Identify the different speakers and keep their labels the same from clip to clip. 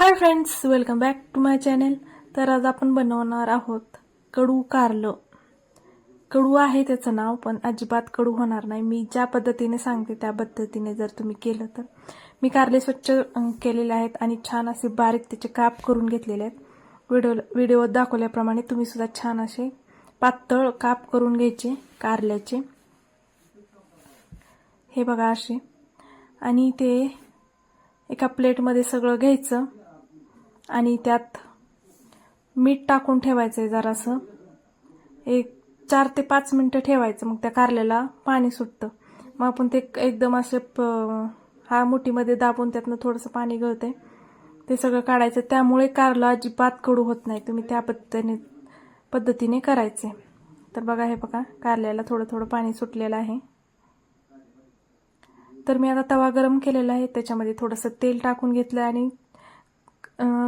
Speaker 1: Hi friends welcome back to my channel तर आज आपण बनवणार आहोत कडू कारलं. कडू आहे त्याचं नाव पण अजिबात कडू होणार नाही. मी ज्या पद्धतीने सांगते त्या पद्धतीने जर तुम्ही केलं तर. मी कारले स्वच्छ केलेले आहेत आणि छान असे बारीक त्याचे काप करून घेतलेले आहेत. व्हिडिओ व्हिडिओत दाखवल्याप्रमाणे तुम्ही सुद्धा छान असे पातळ काप करून घ्यायचे कारल्याचे. हे बघा असे. आणि ते एका प्लेटमध्ये सगळं घ्यायचं. आणि त्यात मीठ टाकून ठेवायचं आहे जरासं. एक चार ते पाच मिनटं ठेवायचं मग त्या कारल्याला पाणी सुटतं. मग आपण ते एकदम असे प हा मुठीमध्ये दाबून त्यातनं थोडंसं पाणी गळते ते सगळं काढायचं. त्यामुळे कारलं अजिबात कडू होत नाही. तुम्ही त्या पद्धतीने पद्धतीने करायचे तर बघा हे बघा कारल्याला थोडं थोडं पाणी सुटलेलं आहे. तर मी आता तवा गरम केलेला आहे. त्याच्यामध्ये थोडंसं तेल टाकून घेतलं आणि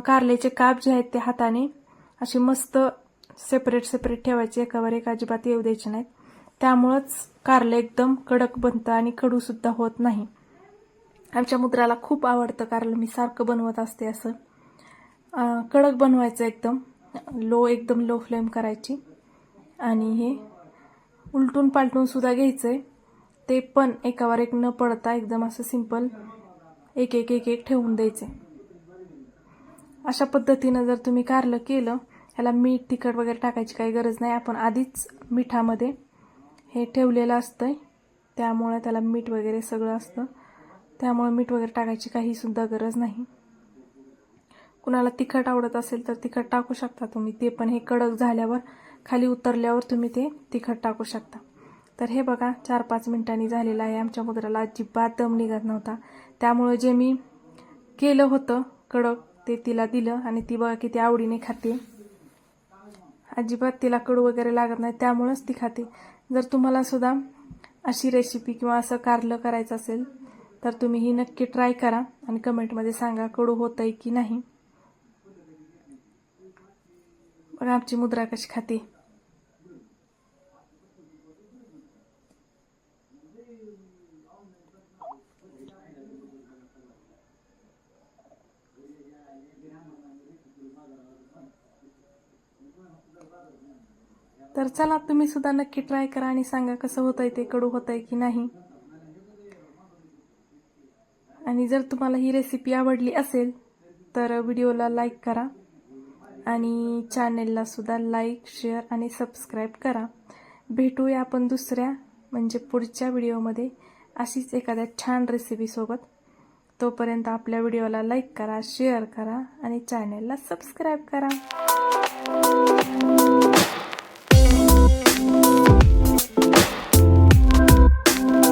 Speaker 1: कारल्याचे काप जे आहेत ते हाताने असे मस्त सेपरेट सेपरेट ठेवायचे. एकावर एक अजिबात येऊ द्यायचे नाहीत. त्यामुळंच कारलं एकदम कडक बनतं आणि कडूसुद्धा होत नाही. आमच्या मुद्राला खूप आवडतं कारलं. मी सारखं बनवत असते असं. कडक बनवायचं एकदम. लो एकदम लो फ्लेम करायची. आणि हे उलटून पालटून सुद्धा घ्यायचं आहे ते पण एकावर एक न पडता एकदम असं सिंपल एक एक एक एक ठेवून द्यायचे. अशा पद्धतीनं जर तुम्ही कारलं केलं ह्याला मीठ तिखट वगैरे टाकायची काही गरज नाही. आपण आधीच मिठामध्ये हे ठेवलेलं असतं आहे त्यामुळे त्याला मीठ वगैरे सगळं असतं. त्यामुळे मीठ वगैरे टाकायची काहीसुद्धा गरज नाही. कुणाला तिखट आवडत असेल तर तिखट टाकू शकता तुम्ही. ते पण हे कडक झाल्यावर खाली उतरल्यावर तुम्ही ते तिखट टाकू शकता. तर हे बघा चार पाच मिनिटांनी झालेलं आहे. आमच्या मुद्राला अजिबात दम निघत नव्हता. त्यामुळं जे मी केलं होतं कडक ते तिला दिलं आणि ती बघा किती आवडीने खाते. अजिबात तिला कडू वगैरे लागत नाही त्यामुळंच ती खाते. जर तुम्हाला सुद्धा अशी रेसिपी किंवा असं कारलं करायचं असेल तर तुम्ही ही नक्की ट्राय करा आणि कमेंटमध्ये सांगा कडू होतंय की नाही. बघा आमची मुद्रा कशी खाते. तर चला तुम्ही सुद्धा नक्की ट्राय करा आणि सांगा कसं होतंय ते कडू होतंय की नाही. आणि जर तुम्हाला ही रेसिपी आवडली असेल तर व्हिडिओला लाईक करा आणि चॅनेलला सुद्धा लाईक शेअर आणि सबस्क्राईब करा. भेटूया आपण दुसऱ्या म्हणजे पुढच्या व्हिडिओमध्ये अशीच एखाद्या छान रेसिपीसोबत तोपर्यंत आपल्या व्हिडिओला लाईक करा शेअर करा आणि चॅनेलला सबस्क्राईब करा.